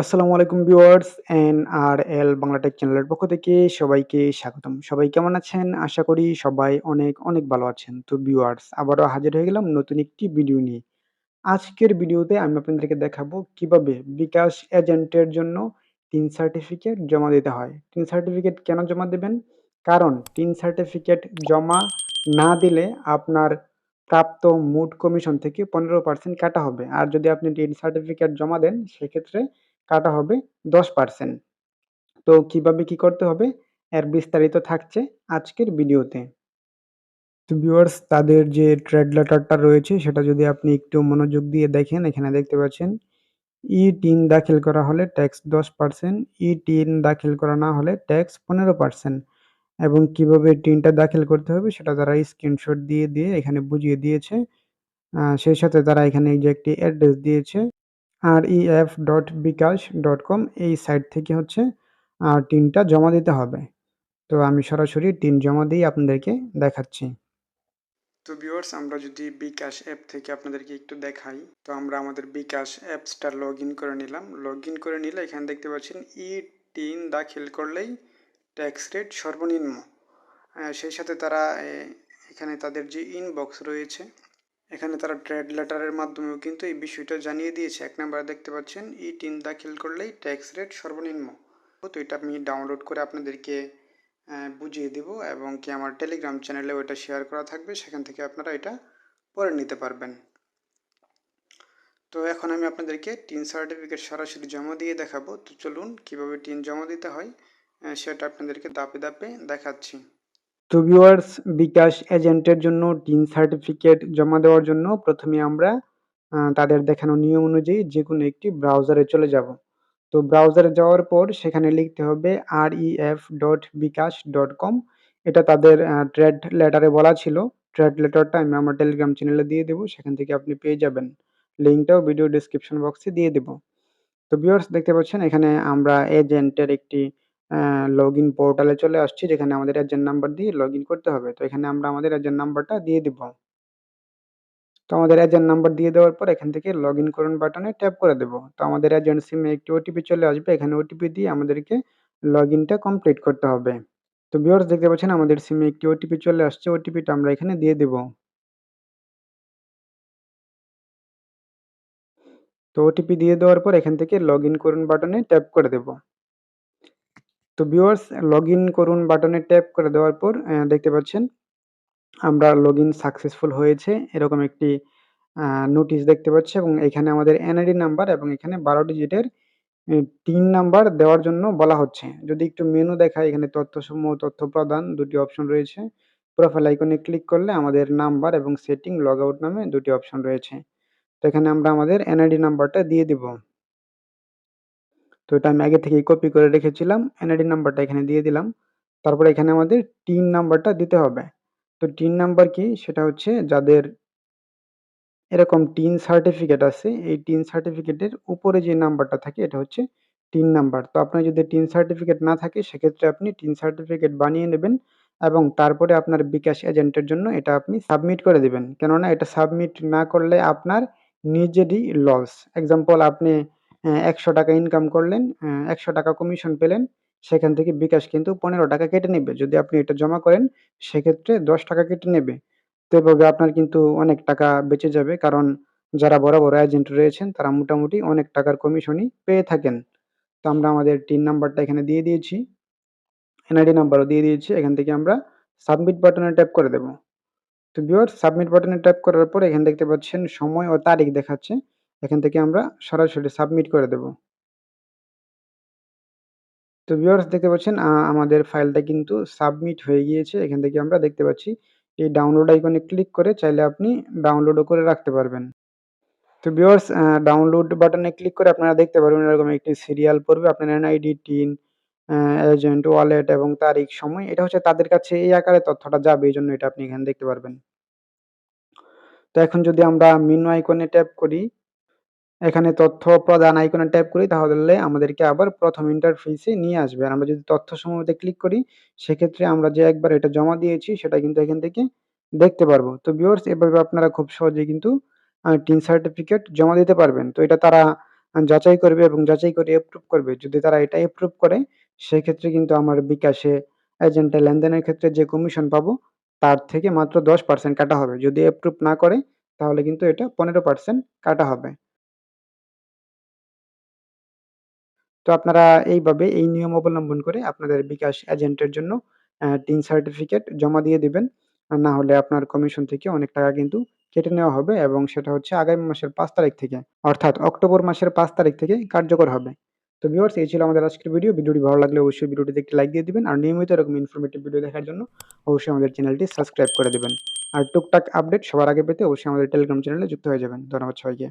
আসসালামু আলাইকুম viewers NRL Bangla tech চ্যানেলের পক্ষ থেকে সবাইকে স্বাগতম। সবাই কেমন আছেন? আশা করি সবাই অনেক, অনেক ভালো আছেন। তো ভিউয়ার্স আবারও হাজির হয়ে গেলাম নতুন একটি ভিডিও নিয়ে। আজকের ভিডিওতে আমি আপনাদেরকে দেখাবো কীভাবে বিকাশ এজেন্টের জন্য টিন সার্টিফিকেট জমা দিতে হয়। টিন সার্টিফিকেট কেন জমা দেবেন কারণ টিন সার্টিফিকেট জমা না দিলে আপনার প্রাপ্ত মোট কমিশন থেকে 15% কাটা হবে। আর যদি আপনি টিন সার্টিফিকেট জমা দেন সেক্ষেত্রে কাটা হবে 10% তো কীভাবে কি করতে হবে এর বিস্তারিত থাকছে আজকের ভিডিওতে। ভিউয়ার্স তাদের যে ট্রেড লেটারটা রয়েছে সেটা যদি আপনি একটু মনোযোগ দিয়ে দেখেন এখানে দেখতে পাচ্ছেন ই-টিন দাখিল করা হলে ট্যাক্স 10%, ই-টিন দাখিল করা না হলে ট্যাক্স 15% এবং কীভাবে টিনটা দাখিল করতে হবে সেটা তারা স্ক্রিনশট দিয়ে, দিয়ে এখানে বুঝিয়ে দিয়েছে। সেই সাথে তারা এখানে যে একটি অ্যাড্রেস দিয়েছে ref.bikash.com এই সাইট থেকে হচ্ছে টিনটা জমা দিতে হবে। তো আমি সরাসরি টিন জমা দিয়ে আপনাদেরকে দেখাচ্ছি। তো ভিউয়ার্স আমরা যদি বিকাশ অ্যাপ থেকে আপনাদেরকে একটু দেখাই, তো আমরা আমাদের বিকাশ অ্যাপসটা লগ ইন করে নিলাম লগ ইন করে নিলে এখানে দেখতে পাচ্ছেন ই টিন দাখিল করলেই ট্যাক্স রেট সর্বনিম্ন সেই সাথে তারা এখানে তাদের যে ইনবক্স রয়েছে এখানে তারা ট্রেড লেটারের মাধ্যমেও কিন্তু এই বিষয়টা জানিয়ে দিয়েছে। এক নম্বরে দেখতে পাচ্ছেন ই টিন দাখিল করলেই ট্যাক্স রেট সর্বনিম্ন। তো এটা আমি ডাউনলোড করে আপনাদেরকে বুঝিয়ে দেব এবং কি আমার টেলিগ্রাম চ্যানেলে ওটা শেয়ার করা থাকবে, সেখান থেকে আপনারা এটা পরে নিতে পারবেন। তো এখন আমি আপনাদেরকে টিন সার্টিফিকেট সরাসরি জমা দিয়ে দেখাবো। তো চলুন কীভাবে টিন জমা দিতে হয় সেটা আপনাদেরকে দাপে দাপে দেখাচ্ছি। তো ভিউয়ার্স বিকাশ এজেন্টের জন্য টিন সার্টিফিকেট জমা দেওয়ার জন্য প্রথমে আমরা তাদের দেখানো নিয়ম অনুযায়ী যে কোনো একটি ব্রাউজারে চলে যাব। তো ব্রাউজারে যাওয়ার পর সেখানে লিখতে হবে R F dot bKash dot com এটা তাদের ট্রেড লেটারে বলা ছিল। ট্রেড লেটারটা আমি আমার টেলিগ্রাম চ্যানেলে দিয়ে দেবো। সেখান থেকে আপনি পেয়ে যাবেন। লিঙ্কটাও ভিডিও ডিসক্রিপশন বক্সে দিয়ে দেবো। তো ভিউয়ার্স দেখতে পাচ্ছেন এখানে আমরা এজেন্টের একটি লগ ইন পোর্টালে চলে আসছি, যেখানে আমাদের এজেন্ট নাম্বার দিয়ে লগ ইন করতে হবে। তো এখানে আমরা আমাদের এজেন্ট নাম্বারটা দিয়ে দিব। তো আমাদের এজেন্ট নাম্বার দিয়ে দেওয়ার পর এখান থেকে লগ ইন করুন বাটনে ট্যাপ করে দেব। তো আমাদের এজেন্ট সিমে একটি ওটিপি চলে আসবে, এখানে ওটিপি দিয়ে আমাদেরকে লগ ইনটা কমপ্লিট করতে হবে। তো ভিউয়ার্স দেখতে পাচ্ছেন, আমাদের সিমে একটি ওটিপি চলে আসছে ওটিপিটা আমরা এখানে দিয়ে দেব। তো ওটিপি দিয়ে দেওয়ার পর এখান থেকে লগ ইন করুন বাটনে ট্যাপ করে দেব। তো ভিউয়ার্স লগ করুন বাটনে ট্যাপ করে দেওয়ার পর দেখতে পাচ্ছেন আমরা লগ সাকসেসফুল হয়েছে। এরকম একটি নোটিশ দেখতে পাচ্ছি এবং এখানে আমাদের এনআইডি নাম্বার এবং এখানে বারো ডিজিটের তিন নাম্বার দেওয়ার জন্য বলা হচ্ছে। যদি একটু মেনু দেখায় এখানে তথ্যসমূহ, তথ্য প্রদান দুটি অপশন রয়েছে। প্রোফাইল আইকনে ক্লিক করলে আমাদের নাম্বার এবং সেটিং লগ আউট নামে দুটি অপশন রয়েছে। তো এখানে আমরা আমাদের এনআইডি নাম্বারটা দিয়ে দিব। তো এটা আমি আগে থেকেই কপি করে রেখেছিলাম এনআইডি নাম্বারটা এখানে দিয়ে দিলাম। তারপরে এখানে আমাদের টিন নাম্বারটা দিতে হবে। তো টিন নাম্বার কি? সেটা হচ্ছে যাদের এরকম টিন সার্টিফিকেট আছে, এই টিন সার্টিফিকেটের উপরে যে নাম্বারটা থাকে, এটা হচ্ছে টিন নাম্বার তো আপনার যদি টিন সার্টিফিকেট না থাকে, সেক্ষেত্রে আপনি টিন সার্টিফিকেট বানিয়ে নেবেন এবং তারপরে আপনার বিকাশ এজেন্টের জন্য এটা আপনি সাবমিট করে দেবেন। কেননা এটা সাবমিট না করলে আপনার নিজেরই লস এক্সাম্পল আপনি একশো টাকা ইনকাম করলেন একশো টাকা কমিশন পেলেন, সেখান থেকে বিকাশ কিন্তু পনেরো টাকা কেটে নেবে। যদি আপনি এটা জমা করেন, সেক্ষেত্রে দশ টাকা কেটে নেবে। তো এভাবে আপনার কিন্তু অনেক টাকা বেঁচে যাবে, কারণ যারা বড় বড় এজেন্ট রয়েছেন, তারা মোটামুটি অনেক টাকার কমিশনই পেয়ে থাকেন। তো আমরা আমাদের টিন নাম্বারটা এখানে দিয়ে দিয়েছি। এনআইডি নাম্বারও দিয়ে দিয়েছি। এখান থেকে আমরা সাবমিট বাটনে ট্যাপ করে দেব। তো বিওর সাবমিট বাটনে ট্যাপ করার পর এখানে দেখতে পাচ্ছেন সময় ও তারিখ দেখাচ্ছে। এখান থেকে আমরা সরাসরি সাবমিট করে দেব। তো ভিউয়ার্স দেখতে পাচ্ছেন আমাদের ফাইলটা কিন্তু সাবমিট হয়ে গিয়েছে। এখান থেকে আমরা দেখতে পাচ্ছি, এই ডাউনলোড আইকনে ক্লিক করে চাইলে আপনি ডাউনলোডও করে রাখতে পারবেন। তো ভিউয়ার্স ডাউনলোড বাটনে ক্লিক করে আপনারা দেখতে পারবেন এরকম একটি সিরিয়াল পড়বে। আপনার এনআইডি টিন এজেন্ট ওয়ালেট এবং তারিখ, সময়, এটা হচ্ছে তাদের কাছে এই আকারে তথ্যটা যাবে, এই জন্য এটা আপনি এখানে দেখতে পারবেন। তো এখন যদি আমরা মিনু আইকনে ট্যাপ করি এখানে তথ্য প্রদান আইকনে ট্যাপ করি, তাহলে আমাদেরকে আবার প্রথম ইন্টারফেসে নিয়ে আসবে আর আমরা যদি তথ্য সমূহতে ক্লিক করি, সেক্ষেত্রে আমরা যে একবার এটা জমা দিয়েছি, সেটা কিন্তু এখান থেকে দেখতে পারব তো ভিউয়ার্স এভাবে আপনারা খুব সহজে কিন্তু টিন সার্টিফিকেট জমা দিতে পারবেন তো এটা তারা যাচাই করবে এবং যাচাই করে এপ্রুভ করবে। যদি তারা এটা এপ্রুভ করে, সেক্ষেত্রে কিন্তু আমার বিকাশে এজেন্টে লেনদেনের ক্ষেত্রে যে কমিশন পাবো, তার থেকে মাত্র 10% কাটা হবে। যদি এপ্রুভ না করে, তাহলে কিন্তু এটা 15% কাটা হবে। তো আপনারা এইভাবে এই নিয়ম অবলম্বন করে আপনাদের বিকাশ এজেন্টের জন্য টিন সার্টিফিকেট জমা দিয়ে দিবেন। না হলে আপনার কমিশন থেকে অনেক টাকা কিন্তু কেটে নেওয়া হবে এবং সেটা হচ্ছে আগামী মাসের পাঁচ তারিখ থেকে, অর্থাৎ অক্টোবর মাসের পাঁচ তারিখ থেকে কার্যকর হবে। তো ভিউয়ার্স এই ছিল আমাদের আজকের ভিডিও। ভিডিওটি ভালো লাগলে অবশ্যই ভিডিওটিতে একটি লাইক দিয়ে দিবেন। আর নিয়মিত এরকম ইনফরমেটিভ ভিডিও দেখার জন্য অবশ্যই আমাদের চ্যানেলটি সাবস্ক্রাইব করে দেবেন আর টুকটাক আপডেট সবার আগে পেতে অবশ্যই আমাদের টেলিগ্রাম চ্যানেলে যুক্ত হয়ে যাবেন। ধন্যবাদ সবাইকে।